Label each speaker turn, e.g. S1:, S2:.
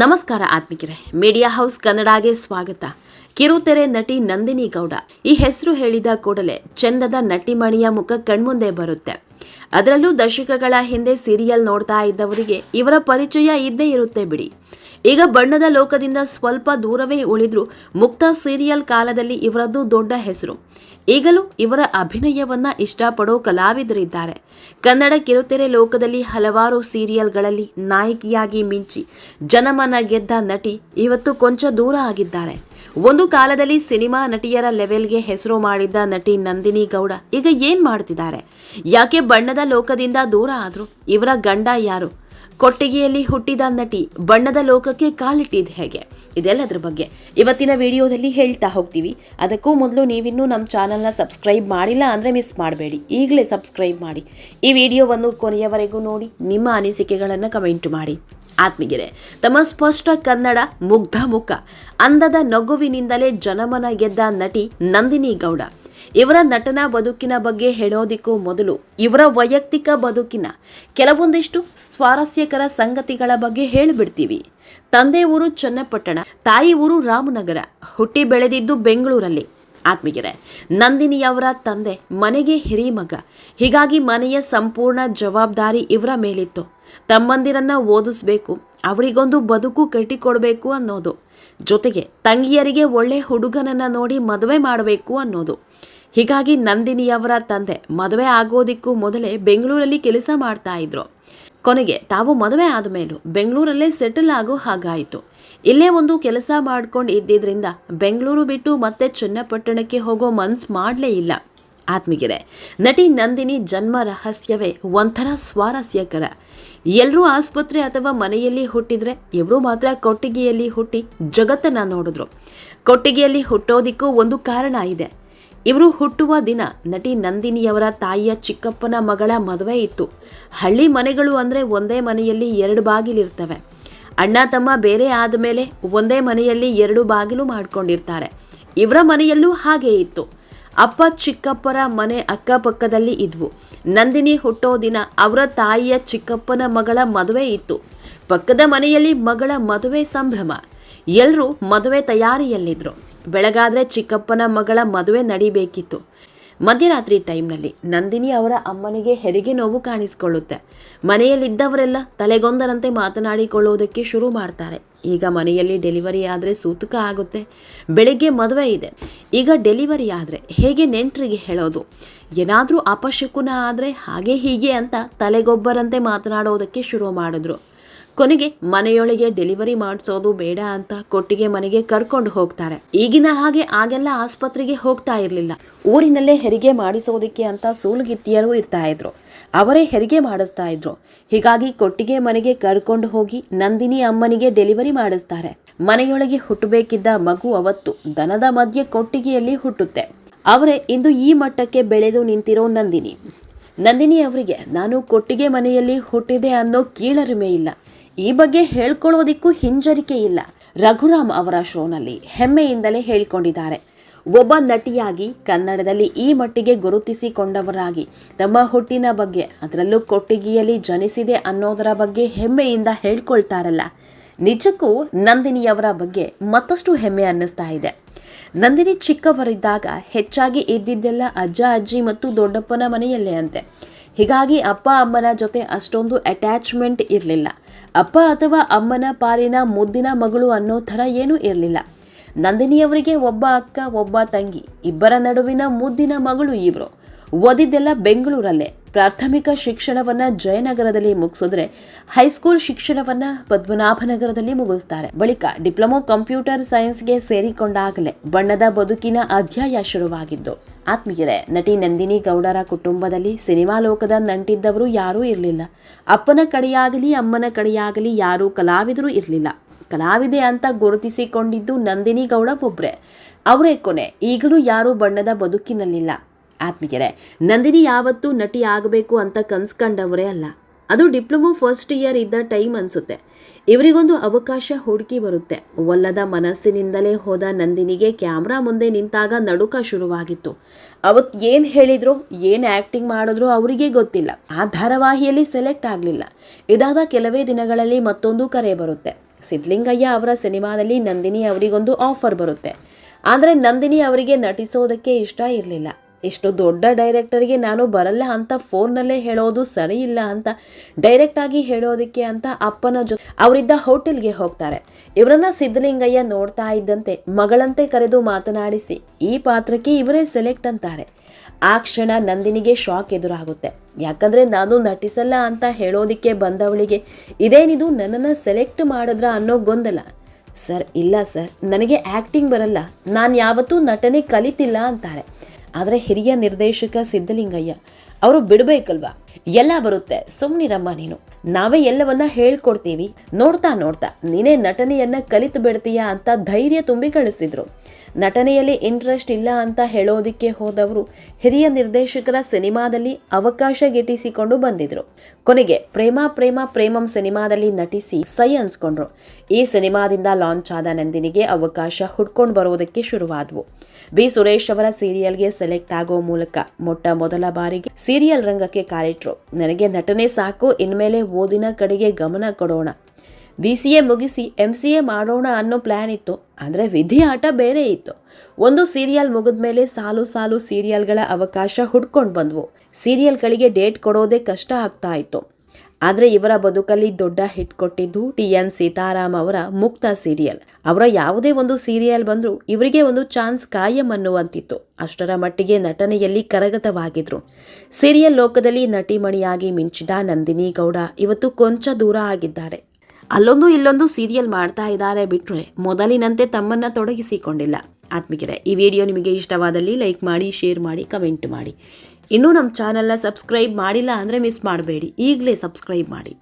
S1: ನಮಸ್ಕಾರ ಆತ್ಮಿಕರೇ. Media house ಕನ್ನಡಗೆ ಸ್ವಾಗತ. ಕಿರುತೆರೆ ನಟಿ ನಂದಿನಿ ಗೌಡ. ಈ ಹೆಸರು ಹೇಳಿದ ಕೂಡಲೇ ಚಂದದ ನಟಿಮಣಿಯ ಮುಖ ಕಣ್ಮುಂದೆ ಬರುತ್ತೆ. ಅದರಲ್ಲೂ ದಶಕಗಳ ಹಿಂದೆ ಸೀರಿಯಲ್ ನೋಡ್ತಾ ಇದ್ದವರಿಗೆ ಇವರ ಪರಿಚಯ ಇದ್ದೇ ಇರುತ್ತೆ ಬಿಡಿ. ಈಗ ಬಣ್ಣದ ಲೋಕದಿಂದ ಸ್ವಲ್ಪ ದೂರವೇ ಉಳಿದ್ರು ಮುಕ್ತ ಸೀರಿಯಲ್ ಕಾಲದಲ್ಲಿ ಇವರದ್ದು ದೊಡ್ಡ ಹೆಸರು. ಈಗಲೂ ಇವರ ಅಭಿನಯವನ್ನ ಇಷ್ಟಪಡೋ ಕಲಾವಿದರಿದ್ದಾರೆ. ಕನ್ನಡ ಕಿರುತೆರೆ ಲೋಕದಲ್ಲಿ ಹಲವಾರು ಸೀರಿಯಲ್ಗಳಲ್ಲಿ ನಾಯಕಿಯಾಗಿ ಮಿಂಚಿ ಜನಮನ ಗೆದ್ದ ನಟಿ ಇವತ್ತು ಕೊಂಚ ದೂರ ಆಗಿದ್ದಾರೆ. ಒಂದು ಕಾಲದಲ್ಲಿ ಸಿನಿಮಾ ನಟಿಯರ ಲೆವೆಲ್ಗೆ ಹೆಸರು ಮಾಡಿದ್ದ ನಟಿ ನಂದಿನಿ ಗೌಡ ಈಗ ಏನ್ ಮಾಡ್ತಿದ್ದಾರೆ? ಯಾಕೆ ಬಣ್ಣದ ಲೋಕದಿಂದ ದೂರ ಆದ್ರು? ಇವರ ಗಂಡ ಯಾರು? ಕೊಟ್ಟಿಗೆಯಲ್ಲಿ ಹುಟ್ಟಿದ ನಟಿ ಬಣ್ಣದ ಲೋಕಕ್ಕೆ ಕಾಲಿಟ್ಟಿದ್ದು ಹೇಗೆ? ಇದೆಲ್ಲದರ ಬಗ್ಗೆ ಇವತ್ತಿನ ವಿಡಿಯೋದಲ್ಲಿ ಹೇಳ್ತಾ ಹೋಗ್ತೀವಿ. ಅದಕ್ಕೂ ಮೊದಲು ನೀವಿನ್ನೂ ನಮ್ಮ ಚಾನಲ್ನ ಸಬ್ಸ್ಕ್ರೈಬ್ ಮಾಡಿಲ್ಲ ಅಂದರೆ ಮಿಸ್ ಮಾಡಬೇಡಿ. ಈಗಲೇ ಸಬ್ಸ್ಕ್ರೈಬ್ ಮಾಡಿ. ಈ ವಿಡಿಯೋವನ್ನು ಕೊನೆಯವರೆಗೂ ನೋಡಿ. ನಿಮ್ಮ ಅನಿಸಿಕೆಗಳನ್ನು ಕಮೆಂಟ್ ಮಾಡಿ. ಆತ್ಮಗಿರೆ ತಮ್ಮ ಸ್ಪಷ್ಟ ಕನ್ನಡ ಮುಗ್ಧ ಮುಖ. ಅಂದದ ನಗುವಿನಿಂದಲೇ ಜನಮನ ಗೆದ್ದ ನಟಿ ನಂದಿನಿ ಗೌಡ. ಇವರ ನಟನ ಬದುಕಿನ ಬಗ್ಗೆ ಹೇಳೋದಿಕ್ಕೂ ಮೊದಲು ಇವರ ವೈಯಕ್ತಿಕ ಬದುಕಿನ ಕೆಲವೊಂದಿಷ್ಟು ಸ್ವಾರಸ್ಯಕರ ಸಂಗತಿಗಳ ಬಗ್ಗೆ ಹೇಳಿಬಿಡ್ತೀವಿ. ತಂದೆ ಊರು ಚನ್ನಪಟ್ಟಣ, ತಾಯಿ ಊರು ರಾಮನಗರ, ಹುಟ್ಟಿ ಬೆಳೆದಿದ್ದು ಬೆಂಗಳೂರಲ್ಲಿ. ಆತ್ಮೀಗೆರೆ ನಂದಿನಿಯವರ ತಂದೆ ಮನೆಗೆ ಹಿರಿಮಗ ಹೀಗಾಗಿ ಮನೆಯ ಸಂಪೂರ್ಣ ಜವಾಬ್ದಾರಿ ಇವರ ಮೇಲಿತ್ತು. ತಮ್ಮಂದಿರನ್ನ ಓದಿಸ್ಬೇಕು, ಅವರಿಗೊಂದು ಬದುಕು ಕಟ್ಟಿಕೊಡ್ಬೇಕು ಅನ್ನೋದು. ಜೊತೆಗೆ ತಂಗಿಯರಿಗೆ ಒಳ್ಳೆ ಹುಡುಗನನ್ನ ನೋಡಿ ಮದುವೆ ಮಾಡಬೇಕು ಅನ್ನೋದು. ಹೀಗಾಗಿ ನಂದಿನಿಯವರ ತಂದೆ ಮದುವೆ ಆಗೋದಿಕ್ಕೂ ಮೊದಲೇ ಬೆಂಗಳೂರಲ್ಲಿ ಕೆಲಸ ಮಾಡ್ತಾ ಇದ್ರು. ಕೊನೆಗೆ ತಾವು ಮದುವೆ ಆದ ಮೇಲೂ ಬೆಂಗಳೂರಲ್ಲೇ ಸೆಟಲ್ ಆಗೋ ಹಾಗಾಯಿತು. ಇಲ್ಲೇ ಒಂದು ಕೆಲಸ ಮಾಡ್ಕೊಂಡು ಇದ್ದಿದ್ರಿಂದ ಬೆಂಗಳೂರು ಬಿಟ್ಟು ಮತ್ತೆ ಚನ್ನಪಟ್ಟಣಕ್ಕೆ ಹೋಗೋ ಮನ್ಸು ಮಾಡಲೇ ಇಲ್ಲ. ಆತ್ಮೀಗೆರೆ ನಟಿ ನಂದಿನಿ ಜನ್ಮ ರಹಸ್ಯವೇ ಒಂಥರ ಸ್ವಾರಸ್ಯಕರ. ಎಲ್ಲರೂ ಆಸ್ಪತ್ರೆ ಅಥವಾ ಮನೆಯಲ್ಲಿ ಹುಟ್ಟಿದ್ರೆ ಇವರು ಮಾತ್ರ ಕೊಟ್ಟಿಗೆಯಲ್ಲಿ ಹುಟ್ಟಿ ಜಗತ್ತನ್ನ ನೋಡಿದ್ರು. ಕೊಟ್ಟಿಗೆಯಲ್ಲಿ ಹುಟ್ಟೋದಿಕ್ಕೂ ಒಂದು ಕಾರಣ ಇದೆ. ಇವರು ಹುಟ್ಟುವ ದಿನ. ನಟಿ ನಂದಿನಿಯವರ ತಾಯಿಯ ಚಿಕ್ಕಪ್ಪನ ಮಗಳ ಮದುವೆ ಇತ್ತು. ಹಳ್ಳಿ ಮನೆಗಳು ಅಂದರೆ ಒಂದೇ ಮನೆಯಲ್ಲಿ ಎರಡು ಬಾಗಿಲಿರ್ತವೆ. ಅಣ್ಣ ತಮ್ಮ ಬೇರೆ ಆದಮೇಲೆ ಒಂದೇ ಮನೆಯಲ್ಲಿ ಎರಡು ಬಾಗಿಲು ಮಾಡ್ಕೊಂಡಿರ್ತಾರೆ. ಇವರ ಮನೆಯಲ್ಲೂ ಹಾಗೆ ಇತ್ತು. ಅಪ್ಪ ಚಿಕ್ಕಪ್ಪರ ಮನೆ ಅಕ್ಕಪಕ್ಕದಲ್ಲಿ ಇದ್ವು. ನಂದಿನಿ ಹುಟ್ಟೋ ದಿನ ಅವರ ತಾಯಿಯ ಚಿಕ್ಕಪ್ಪನ ಮಗಳ ಮದುವೆ ಇತ್ತು. ಪಕ್ಕದ ಮನೆಯಲ್ಲಿ ಮಗಳ ಮದುವೆ ಸಂಭ್ರಮ. ಎಲ್ಲರೂ ಮದುವೆ ತಯಾರಿಯಲ್ಲಿದ್ರು. ಬೆಳಗಾದ್ರೆ ಚಿಕ್ಕಪ್ಪನ ಮಗಳ ಮದುವೆ ನಡಿಬೇಕಿತ್ತು. ಮಧ್ಯರಾತ್ರಿ ಟೈಮ್ನಲ್ಲಿ ನಂದಿನಿ ಅವರ ಅಮ್ಮನಿಗೆ ಹೆರಿಗೆ ನೋವು ಕಾಣಿಸಿಕೊಳ್ಳುತ್ತೆ. ಮನೆಯಲ್ಲಿದ್ದವರೆಲ್ಲ ತಲೆಗೊಂದರಂತೆ ಮಾತನಾಡಿಕೊಳ್ಳುವುದಕ್ಕೆ ಶುರು ಮಾಡ್ತಾರೆ. ಈಗ ಮನೆಯಲ್ಲಿ ಡೆಲಿವರಿ ಆದರೆ ಸೂತಕ ಆಗುತ್ತೆ. ಬೆಳಿಗ್ಗೆ ಮದುವೆ ಇದೆ. ಈಗ ಡೆಲಿವರಿ ಆದರೆ ಹೇಗೆ ನೆಂಟರಿಗೆ ಹೇಳೋದು? ಏನಾದರೂ ಅಪಶಕುನ ಆದರೆ ಹಾಗೆ ಹೀಗೆ ಅಂತ ತಲೆಗೊಬ್ಬರಂತೆ ಮಾತನಾಡೋದಕ್ಕೆ ಶುರು ಮಾಡಿದ್ರು. ಕೊನೆಗೆ ಮನೆಯೊಳಗೆ ಡೆಲಿವರಿ ಮಾಡಿಸೋದು ಬೇಡ ಅಂತ ಕೊಟ್ಟಿಗೆ ಮನೆಗೆ ಕರ್ಕೊಂಡು ಹೋಗ್ತಾರೆ. ಈಗಿನ ಹಾಗೆ ಆಗೆಲ್ಲ ಆಸ್ಪತ್ರೆಗೆ ಹೋಗ್ತಾ ಇರಲಿಲ್ಲ. ಊರಿನಲ್ಲೇ ಹೆರಿಗೆ ಮಾಡಿಸೋದಕ್ಕೆ ಅಂತ ಸೂಲುಗಿತ್ತಿಯರು ಇರ್ತಾ ಇದ್ರು. ಅವರೇ ಹೆರಿಗೆ ಮಾಡಿಸ್ತಾ ಇದ್ರು. ಹೀಗಾಗಿ ಕೊಟ್ಟಿಗೆ ಮನೆಗೆ ಕರ್ಕೊಂಡು ಹೋಗಿ ನಂದಿನಿ ಅಮ್ಮನಿಗೆ ಡೆಲಿವರಿ ಮಾಡಿಸ್ತಾರೆ. ಮನೆಯೊಳಗೆ ಹುಟ್ಟಬೇಕಿದ್ದ ಮಗು ಅವತ್ತು ದನದ ಮಧ್ಯೆ ಕೊಟ್ಟಿಗೆಯಲ್ಲಿ ಹುಟ್ಟುತ್ತೆ. ಅವರೇ ಇಂದು ಈ ಮಟ್ಟಕ್ಕೆ ಬೆಳೆದು ನಿಂತಿರೋ ನಂದಿನಿ. ನಂದಿನಿ ಅವರಿಗೆ, ನಾನು ಕೊಟ್ಟಿಗೆ ಮನೆಯಲ್ಲಿ ಹುಟ್ಟಿದೆ ಅನ್ನೋ ಕೀಳರಿಮೆ ಇಲ್ಲ. ಈ ಬಗ್ಗೆ ಹೇಳ್ಕೊಳ್ಳೋದಿಕ್ಕೂ ಹಿಂಜರಿಕೆ ಇಲ್ಲ. ರಘುರಾಮ್ ಅವರ ಶೋನಲ್ಲಿ ಹೆಮ್ಮೆಯಿಂದಲೇ ಹೇಳಿಕೊಂಡಿದ್ದಾರೆ. ಒಬ್ಬ ನಟಿಯಾಗಿ ಕನ್ನಡದಲ್ಲಿ ಈ ಮಟ್ಟಿಗೆ ಗುರುತಿಸಿಕೊಂಡವರಾಗಿ ತಮ್ಮ ಹುಟ್ಟಿನ ಬಗ್ಗೆ, ಅದರಲ್ಲೂ ಕೊಟ್ಟಿಗೆಯಲ್ಲಿ ಜನಿಸಿದೆ ಅನ್ನೋದರ ಬಗ್ಗೆ ಹೆಮ್ಮೆಯಿಂದ ಹೇಳ್ಕೊಳ್ತಾರಲ್ಲ. ನಿಜಕ್ಕೂ ನಂದಿನಿಯವರ ಬಗ್ಗೆ ಮತ್ತಷ್ಟು ಹೆಮ್ಮೆ ಅನ್ನಿಸ್ತಾ ಇದೆ. ನಂದಿನಿ ಚಿಕ್ಕವರಿದ್ದಾಗ ಹೆಚ್ಚಾಗಿ ಇದ್ದಿದ್ದೆಲ್ಲ ಅಜ್ಜ, ಅಜ್ಜಿ ಮತ್ತು ದೊಡ್ಡಪ್ಪನ ಮನೆಯಲ್ಲೇ ಅಂತೆ. ಹೀಗಾಗಿ ಅಪ್ಪ, ಅಮ್ಮನ ಜೊತೆ ಅಷ್ಟೊಂದು ಅಟ್ಯಾಚ್ಮೆಂಟ್ ಇರಲಿಲ್ಲ. ಅಪ್ಪ ಅಥವಾ ಅಮ್ಮನ ಪಾಲಿನ ಮುದ್ದಿನ ಮಗಳು ಅನ್ನೋ ಥರ ಏನೂ ಇರಲಿಲ್ಲ. ನಂದಿನಿಯವರಿಗೆ ಒಬ್ಬ ಅಕ್ಕ, ಒಬ್ಬ ತಂಗಿ, ಇಬ್ಬರ ನಡುವಿನ ಮುದ್ದಿನ ಮಗಳು ಇವರು. ಓದಿದ್ದೆಲ್ಲ ಬೆಂಗಳೂರಲ್ಲೇ. ಪ್ರಾಥಮಿಕ ಶಿಕ್ಷಣವನ್ನ ಜಯನಗರದಲ್ಲಿ ಮುಗಿಸಿದ್ರೆ ಹೈಸ್ಕೂಲ್ ಶಿಕ್ಷಣವನ್ನ ಪದ್ಮನಾಭನಗರದಲ್ಲಿ ಮುಗಿಸ್ತಾರೆ. ಬಳಿಕ ಡಿಪ್ಲೊಮೊ ಕಂಪ್ಯೂಟರ್ ಸೈನ್ಸ್ಗೆ ಸೇರಿಕೊಂಡಾಗಲೇ ಬಣ್ಣದ ಬದುಕಿನ ಅಧ್ಯಾಯ ಶುರುವಾಗಿದ್ದು. ಆತ್ಮೀಯರೇ, ನಟಿ ನಂದಿನಿ ಗೌಡರ ಕುಟುಂಬದಲ್ಲಿ ಸಿನಿಮಾ ಲೋಕದ ನಂಟಿದ್ದವರು ಯಾರೂ ಇರಲಿಲ್ಲ. ಅಪ್ಪನ ಕಡೆಯಾಗಲಿ, ಅಮ್ಮನ ಕಡೆಯಾಗಲಿ ಯಾರೂ ಕಲಾವಿದರು ಇರಲಿಲ್ಲ. ಕಲಾವಿದೆ ಅಂತ ಗುರುತಿಸಿಕೊಂಡಿದ್ದು ನಂದಿನಿ ಗೌಡ ಒಬ್ಬರೇ ಅವರೇ ಕೊನೆ. ಈಗಲೂ ಯಾರೂ ಬಣ್ಣದ ಬದುಕಿನಲ್ಲಿಲ್ಲ. ಆತ್ಮೀಯರೇ, ನಂದಿನಿ ಯಾವತ್ತೂ ನಟಿ ಆಗಬೇಕು ಅಂತ ಕನ್ಸ್ಕೊಂಡವರೇ ಅಲ್ಲ. ಅದು ಡಿಪ್ಲೊಮೊ ಫಸ್ಟ್ ಇಯರ್ ಇದ್ದ ಟೈಮ್ ಅನಿಸುತ್ತೆ. ಇವರಿಗೊಂದು ಅವಕಾಶ ಹುಡುಕಿ ಬರುತ್ತೆ. ಒಲ್ಲದ ಮನಸ್ಸಿನಿಂದಲೇ ಹೋದ ನಂದಿನಿಗೆ ಕ್ಯಾಮ್ರಾ ಮುಂದೆ ನಿಂತಾಗ ನಡುಕ ಶುರುವಾಗಿತ್ತು. ಅವತ್ತು ಏನು ಹೇಳಿದ್ರು, ಏನು ಆ್ಯಕ್ಟಿಂಗ್ ಮಾಡಿದ್ರು ಅವರಿಗೆ ಗೊತ್ತಿಲ್ಲ. ಆ ಧಾರಾವಾಹಿಯಲ್ಲಿ ಸೆಲೆಕ್ಟ್ ಆಗಲಿಲ್ಲ. ಇದಾದ ಕೆಲವೇ ದಿನಗಳಲ್ಲಿ ಮತ್ತೊಂದು ಕರೆ ಬರುತ್ತೆ. ಸಿದ್ಲಿಂಗಯ್ಯ ಅವರ ಸಿನಿಮಾದಲ್ಲಿ ನಂದಿನಿ ಅವರಿಗೊಂದು ಆಫರ್ ಬರುತ್ತೆ. ಆದರೆ ನಂದಿನಿ ಅವರಿಗೆ ನಟಿಸೋದಕ್ಕೆ ಇಷ್ಟ ಇರಲಿಲ್ಲ. ಇಷ್ಟು ದೊಡ್ಡ ಡೈರೆಕ್ಟರ್ಗೆ ನಾನು ಬರಲ್ಲ ಅಂತ ಫೋನ್ನಲ್ಲೇ ಹೇಳೋದು ಸರಿ ಇಲ್ಲ ಅಂತ ಡೈರೆಕ್ಟಾಗಿ ಹೇಳೋದಕ್ಕೆ ಅಂತ ಅಪ್ಪನ ಜೊತೆ ಅವರಿದ್ದ ಹೋಟೆಲ್ಗೆ ಹೋಗ್ತಾರೆ. ಇವರನ್ನ ಸಿದ್ಧಲಿಂಗಯ್ಯ ನೋಡ್ತಾ ಇದ್ದಂತೆ ಮಗಳಂತೆ ಕರೆದು ಮಾತನಾಡಿಸಿ, ಈ ಪಾತ್ರಕ್ಕೆ ಇವರೇ ಸೆಲೆಕ್ಟ್ ಅಂತಾರೆ. ಆ ಕ್ಷಣ ನಂದಿನಿಗೆ ಶಾಕ್ ಎದುರಾಗುತ್ತೆ. ಯಾಕಂದರೆ ನಾನು ನಟಿಸಲ್ಲ ಅಂತ ಹೇಳೋದಿಕ್ಕೆ ಬಂದವಳಿಗೆ ಇದೇನಿದು ನನ್ನನ್ನು ಸೆಲೆಕ್ಟ್ ಮಾಡಿದ್ರ ಅನ್ನೋ ಗೊಂದಲ. ಸರ್, ಇಲ್ಲ ಸರ್, ನನಗೆ ಆ್ಯಕ್ಟಿಂಗ್ ಬರಲ್ಲ. ನಾನು ಯಾವತ್ತೂ ನಟನೆ ಕಲಿತಿಲ್ಲ ಅಂತಾರೆ. ಆದರೆ ಹಿರಿಯ ನಿರ್ದೇಶಕ ಸಿದ್ಧಲಿಂಗಯ್ಯ, ಅವರು ಬಿಡಬೇಕಲ್ವಾ? ಎಲ್ಲ ಬರುತ್ತೆ. ಸುಮ್ಮನಿರಮ್ಮ ನೀನು. ನಾವೇ ಎಲ್ಲವನ್ನ ಹೇಳ್ಕೊಡ್ತೀವಿ. ನೋಡ್ತಾ ನೋಡ್ತಾ, ನೀನೇ ನಟನೆಯನ್ನ ಕಲಿತು ಬಿಡ್ತೀಯಾ ಅಂತ ಧೈರ್ಯ ತುಂಬಿ ಕಳಿಸಿದ್ರು. ನಟನೆಯಲ್ಲಿ ಇಂಟ್ರೆಸ್ಟ್ ಇಲ್ಲ ಅಂತ ಹೇಳೋದಿಕ್ಕೆ ಹೋದವರು ಹಿರಿಯ ನಿರ್ದೇಶಕರ ಸಿನಿಮಾದಲ್ಲಿ ಅವಕಾಶ ಗಿಟ್ಟಿಸಿಕೊಂಡು ಬಂದಿದ್ರು. ಕೊನೆಗೆ ಪ್ರೇಮ ಪ್ರೇಮ ಪ್ರೇಮಂ ಸಿನಿಮಾದಲ್ಲಿ ನಟಿಸಿ ಸೈ ಅನ್ಸ್ಕೊಂಡ್ರು. ಈ ಸಿನಿಮಾದಿಂದ ಲಾಂಚ್ ಆದ ನಂದಿನಿಗೆ ಅವಕಾಶ ಹುಡ್ಕೊಂಡು ಬರೋದಕ್ಕೆ ಶುರುವಾದವು. ಬಿ ಸುರೇಶ್ ಅವರ ಸೀರಿಯಲ್ಗೆ ಸೆಲೆಕ್ಟ್ ಆಗೋ ಮೂಲಕ ಮೊಟ್ಟ ಮೊದಲ ಬಾರಿಗೆ ಸೀರಿಯಲ್ ರಂಗಕ್ಕೆ ಕಾಲಿಟ್ರು. ನನಗೆ ನಟನೆ ಸಾಕು, ಇನ್ಮೇಲೆ ಓದಿನ ಕಡೆಗೆ ಗಮನ ಕೊಡೋಣ ಬಿ ಸಿ ಎ ಮುಗಿಸಿ ಎಂ ಸಿ ಎ ಮಾಡೋಣ ಅನ್ನೋ ಪ್ಲ್ಯಾನ್ ಇತ್ತು. ಆದರೆ ವಿಧಿ ಆಟ ಬೇರೆ ಇತ್ತು. ಒಂದು ಸೀರಿಯಲ್ ಮುಗಿದ ಮೇಲೆ ಸಾಲು ಸಾಲು ಸೀರಿಯಲ್ಗಳ ಅವಕಾಶ ಹುಡ್ಕೊಂಡು ಬಂದವು. ಸೀರಿಯಲ್ಗಳಿಗೆ ಡೇಟ್ ಕೊಡೋದೇ ಕಷ್ಟ ಆಗ್ತಾ ಇತ್ತು. ಆದರೆ ಇವರ ಬದುಕಲ್ಲಿ ದೊಡ್ಡ ಹಿಟ್ ಕೊಟ್ಟಿದ್ದು ಟಿ ಎನ್ ಸೀತಾರಾಮ್ ಅವರ ಮುಕ್ತ ಸೀರಿಯಲ್ ಅವರ ಯಾವುದೇ ಒಂದು ಸೀರಿಯಲ್ ಬಂದರೂ ಇವರಿಗೆ ಒಂದು ಚಾನ್ಸ್ ಕಾಯಂ ಅನ್ನುವಂತಿತ್ತು. ಅಷ್ಟರ ಮಟ್ಟಿಗೆ ನಟನೆಯಲ್ಲಿ ಕರಗತವಾಗಿದ್ರು. ಸೀರಿಯಲ್ ಲೋಕದಲ್ಲಿ ನಟಿಮಣಿಯಾಗಿ ಮಿಂಚಿದ ನಂದಿನಿ ಗೌಡ ಇವತ್ತು ಕೊಂಚ ದೂರ ಆಗಿದ್ದಾರೆ. ಅಲ್ಲೊಂದು ಇಲ್ಲೊಂದು ಸೀರಿಯಲ್ ಮಾಡ್ತಾ ಇದ್ದಾರೆ ಬಿಟ್ಟರೆ ಮೊದಲಿನಂತೆ ತಮ್ಮನ್ನ ತೊಡಗಿಸಿಕೊಂಡಿಲ್ಲ. ಆತ್ಮಿಕರೇ, ಈ ವಿಡಿಯೋ ನಿಮಗೆ ಇಷ್ಟವಾದಲ್ಲಿ ಲೈಕ್ ಮಾಡಿ, ಶೇರ್ ಮಾಡಿ, ಕಮೆಂಟ್ ಮಾಡಿ. ಇನ್ನೂ ನಮ್ಮ ಚಾನಲ್ನ ಸಬ್ಸ್ಕ್ರೈಬ್ ಮಾಡಿಲ್ಲ ಅಂದರೆ ಮಿಸ್ ಮಾಡಬೇಡಿ. ಈಗಲೇ ಸಬ್ಸ್ಕ್ರೈಬ್ ಮಾಡಿ.